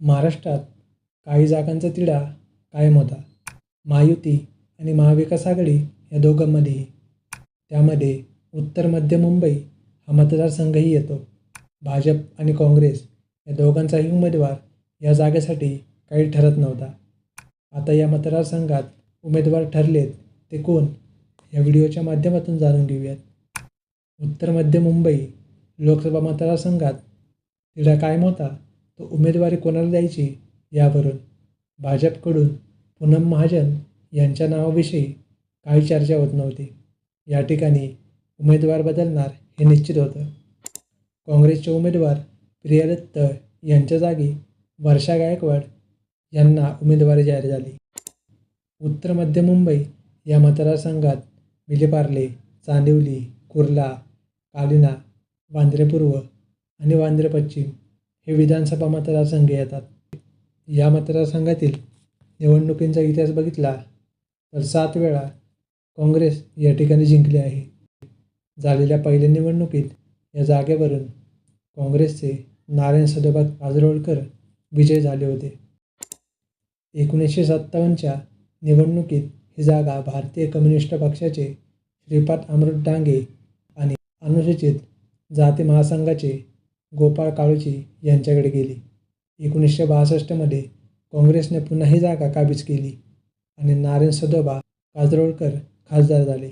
महाराष्ट्रात काही जागांचा तिढा कायम होता. महायुती आणि महाविकास आघाडी या दोघांमध्येही. त्यामध्ये उत्तर मध्य मुंबई हा मतदारसंघही येतो. भाजप आणि काँग्रेस या दोघांचाही उमेदवार या जागेसाठी काही ठरत नव्हता. आता या मतदारसंघात उमेदवार ठरलेत ते कोण? या व्हिडिओच्या माध्यमातून जाणून घेऊयात. उत्तर मध्य मुंबई लोकसभा मतदारसंघात तिढा कायम होता. तो उमेदवारी कोणाला द्यायची यावरून? भाजपकडून पूनम महाजन यांच्या नावाविषयी काही चर्चा होत नव्हती. या ठिकाणी उमेदवार बदलणार हे निश्चित होतं. काँग्रेसचे उमेदवार प्रियादत्त यांच्या जागी वर्षा गायकवाड यांना उमेदवारी जाहीर झाली. उत्तर मध्य मुंबई या मतदारसंघात विलेपार्ले चांदिवली कुर्ला कालिना वांद्रे पूर्व आणि वांद्रे पश्चिम हे विधानसभा मतदारसंघ येतात. या मतदारसंघातील निवडणुकींचा इतिहास बघितला तर सात वेळा काँग्रेस या ठिकाणी जिंकले आहे. झालेल्या पहिल्या निवडणुकीत या जागेवरून काँग्रेसचे नारायण सदोबा काजरोळकर विजय झाले होते. एकोणीसशे सत्तावन्नच्या निवडणुकीत ही जागा भारतीय कम्युनिस्ट पक्षाचे श्रीपाद अमृत डांगे आणि अनुसूचित जाती महासंघाचे गोपाळ काळूची यांच्याकडे गेली. एकोणीसशे बासष्टमध्ये काँग्रेसने पुन्हा ही जागा काबीज केली आणि नारायण सदोबा काजरोळकर खासदार झाले.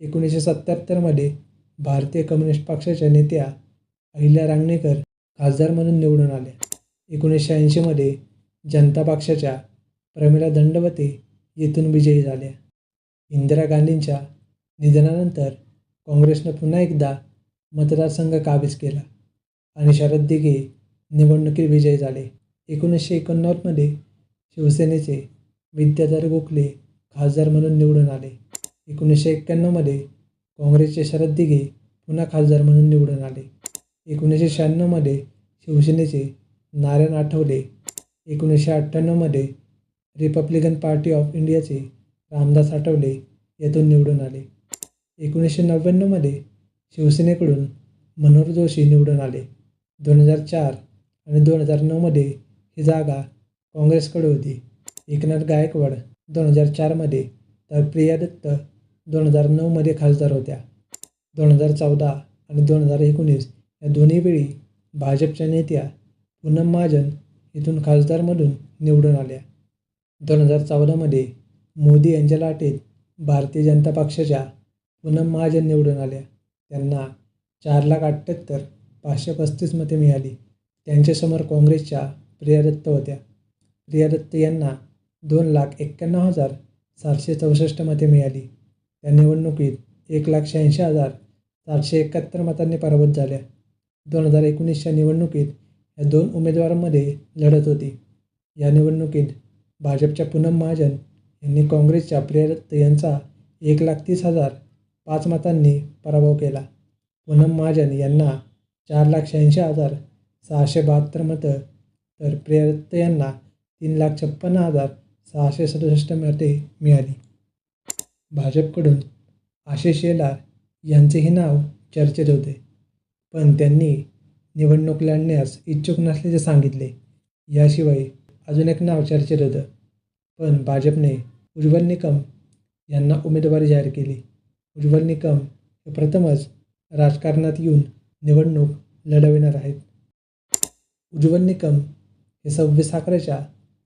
एकोणीसशे सत्त्याहत्तरमध्ये भारतीय कम्युनिस्ट पक्षाच्या नेत्या अहिल्या रांगणेकर खासदार म्हणून निवडून आल्या. एकोणीसशे ऐंशीमध्ये जनता पक्षाच्या प्रमिला दंडवते येथून विजयी झाल्या. इंदिरा गांधींच्या निधनानंतर काँग्रेसनं पुन्हा एकदा मतदारसंघ काबीज केला. आणि शरद दिघे निवडणुकीत विजयी झाले. एकोणीसशे एकोणनव्वदमध्ये शिवसेनेचे विद्याधर गोखले खासदार म्हणून निवडून आले. एकोणीसशे एक्क्याण्णवमध्ये काँग्रेसचे शरद दिघे पुन्हा खासदार म्हणून निवडून आले. एकोणीसशे शहाण्णवमध्ये शिवसेनेचे नारायण आठवले. एकोणीसशे अठ्ठ्याण्णवमध्ये रिपब्लिकन पार्टी ऑफ इंडियाचे रामदास आठवले यातून निवडून आले. एकोणीसशे नव्याण्णवमध्ये शिवसेनेकडून मनोहर जोशी निवडून आले. दोन हजार चार आणि दोन हजार नऊमध्ये ही जागा काँग्रेसकडे होती. एकनाथ गायकवाड दोन हजार चारमध्ये तर प्रिया दत्त दोन हजार नऊमध्ये खासदार होत्या. दोन हजार चौदा आणि दोन हजार एकोणीस या दोन्ही वेळी भाजपच्या नेत्या पूनम महाजन इथून खासदारमधून निवडून आल्या. दोन हजार चौदामध्ये मोदी यांच्या लाटेत भारतीय जनता पक्षाच्या पूनम महाजन निवडून आल्या. त्यांना चार लाख अठ्ठ्याहत्तर पाचशे पस्तीस मते मिळाली. त्यांच्यासमोर काँग्रेसच्या प्रिया दत्त होत्या. प्रिया दत्त यांना दोन लाख एक्क्याण्णव हजार सातशे चौसष्ट मते मिळाली. त्या निवडणुकीत एक लाख शहाऐंशी हजार सातशे एकाहत्तर मतांनी पराभूत झाल्या. दोन हजार एकोणीसच्या निवडणुकीत या दोन उमेदवारांमध्ये लढत होती. या निवडणुकीत भाजपच्या पूनम महाजन यांनी काँग्रेसच्या प्रिया दत्त यांचा एक लाख तीस हजार पाच मतांनी पराभव केला. पूनम महाजन यांना चार लाख शहाऐंशी हजार सहाशे बहात्तर मतं. तर प्रिया यांना तीन लाख छप्पन्न हजार सहाशे सदुसष्ट मते मिळाली. भाजपकडून आशिष शेलार यांचेही नाव चर्चेत होते. पण त्यांनी निवडणूक लढण्यास इच्छुक नसल्याचे सांगितले. याशिवाय अजून एक नाव चर्चेत होतं. पण भाजपने उज्ज्वल निकम यांना उमेदवारी जाहीर केली. उज्ज्वल निकम हे प्रथमच राजकारणात येऊन निवडणूक लढविणार आहेत. उज्ज्वल निकम हे सव्वीस अकराच्या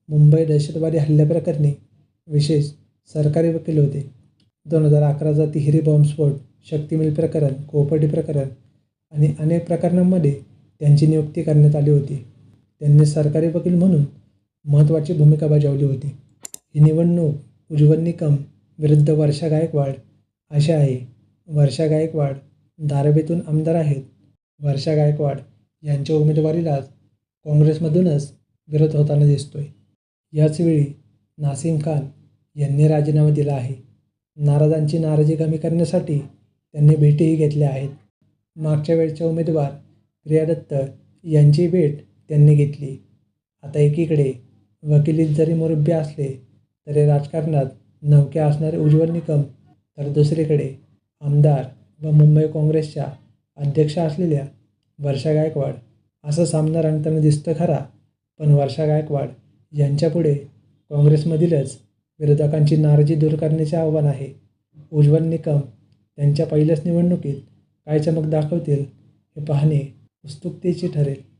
मुंबई दहशतवादी हल्ल्याप्रकरणी विशेष सरकारी वकील होते. दोन हजार अकराचा तिहेरी बॉम्बस्फोट शक्तिमिल प्रकरण कोपर्टी प्रकरण आणि अनेक प्रकरणांमध्ये त्यांची नियुक्ती करण्यात आली होती. त्यांनी सरकारी वकील म्हणून महत्त्वाची भूमिका बजावली होती. ही निवडणूक उज्ज्वल निकम विरुद्ध वर्षा गायकवाड अशा आहे. वर्षा गायकवाड दारवेतून आमदार आहेत. वर्षा गायकवाड यांच्या उमेदवारीलाच काँग्रेसमधूनच विरोध होताना दिसतोय. याचवेळी नासिम खान यांनी राजीनामा दिला आहे. नाराजांची नाराजी कमी करण्यासाठी त्यांनी भेटीही घेतल्या आहेत. मागच्या वेळच्या उमेदवार प्रिया दत्त यांची भेट त्यांनी घेतली. आता एकीकडे वकिलीत जरी मुरब्बे असले तरी राजकारणात नवके असणारे उज्ज्वल निकम तर दुसरीकडे आमदार व मुंबई काँग्रेसच्या अध्यक्ष असलेल्या वर्षा गायकवाड असा सामना रंगताना दिसतं खरा पण वर्षा गायकवाड यांच्यापुढे काँग्रेसमधीलच विरोधकांची नाराजी दूर करण्याचे आव्हान आहे. उज्ज्वल निकम त्यांच्या पहिल्याच निवडणुकीत काय चमक दाखवतील हे पाहणे उत्सुकतेचे ठरेल.